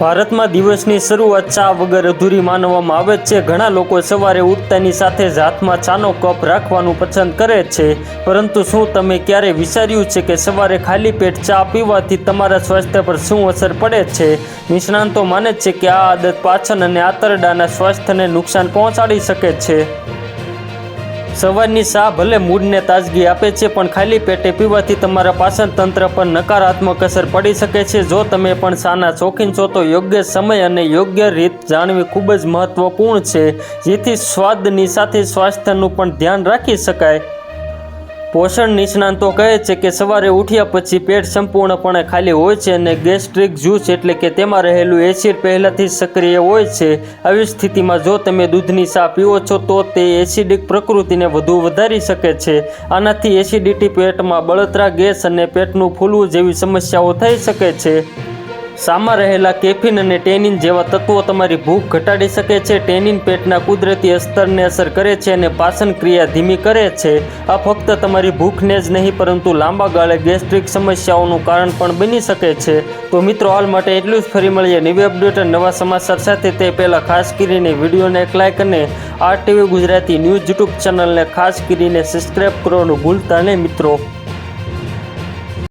ભારતમાં દિવસની શરૂઆત ચા વગર અધૂરી માનવામાં આવે છે. ઘણા લોકો સવારે ઉઠતાની સાથે જ હાથમાં ચાનો કપ રાખવાનું પસંદ કરે છે. પરંતુ શું તમે ક્યારેય વિચાર્યું છે કે સવારે ખાલી પેટ ચા પીવાથી તમારા સ્વાસ્થ્ય પર શું અસર પડે છે? નિષ્ણાંતો માને છે કે આ આદત પાચન અને આંતરડાના સ્વાસ્થ્યને નુકસાન પહોંચાડી શકે છે. સવારની ચા ભલે મૂડને તાજગી આપે છે, પણ ખાલી પેટે પીવાથી તમારા પાચન તંત્ર પર નકારાત્મક અસર પડી શકે છે. જો તમે પણ ચાના શોખીન છો, તો યોગ્ય સમય અને યોગ્ય રીત જાણવી ખૂબ જ મહત્વપૂર્ણ છે, જેથી સ્વાદની સાથે સ્વાસ્થ્યનું પણ ધ્યાન રાખી શકાય. પોષણ નિષ્ણાંતો કહે છે કે સવારે ઉઠ્યા પછી પેટ સંપૂર્ણપણે ખાલી હોય છે અને ગેસ્ટ્રિક જ્યુસ એટલે કે તેમાં રહેલું એસિડ પહેલાંથી સક્રિય હોય છે. આવી સ્થિતિમાં જો તમે દૂધની ચા પીવો છો તો તે એસિડિક પ્રકૃતિને વધુ વધારી શકે છે. આનાથી એસિડિટી પેટમાં બળતરા ગેસ અને પેટનું ફૂલવું જેવી સમસ્યાઓ થઈ શકે છે. સામાં રહેલા કેફીન અને ટેનિન જેવા તત્વો તમારી ભૂખ ઘટાડી શકે છે. ટેનિન પેટના કુદરતી અસ્તરને અસર કરે છે અને પાચન ક્રિયા ધીમી કરે છે. આ ફક્ત તમારી ભૂખને જ નહીં, પરંતુ લાંબા ગાળે ગેસ્ટ્રિક સમસ્યાઓનું કારણ પણ બની શકે છે. તો મિત્રો, હાલ માટે એટલું જ. ફરી મળીએ નવી અપડેટ અને નવા સમાચાર સાથે. તે પહેલાં ખાસ કરીને વિડીયોને એક લાઇક અને R TV Gujarati news YouTube ચેનલને ખાસ કરીને સબસ્ક્રાઈબ કરવાનું ભૂલતા નહીં મિત્રો.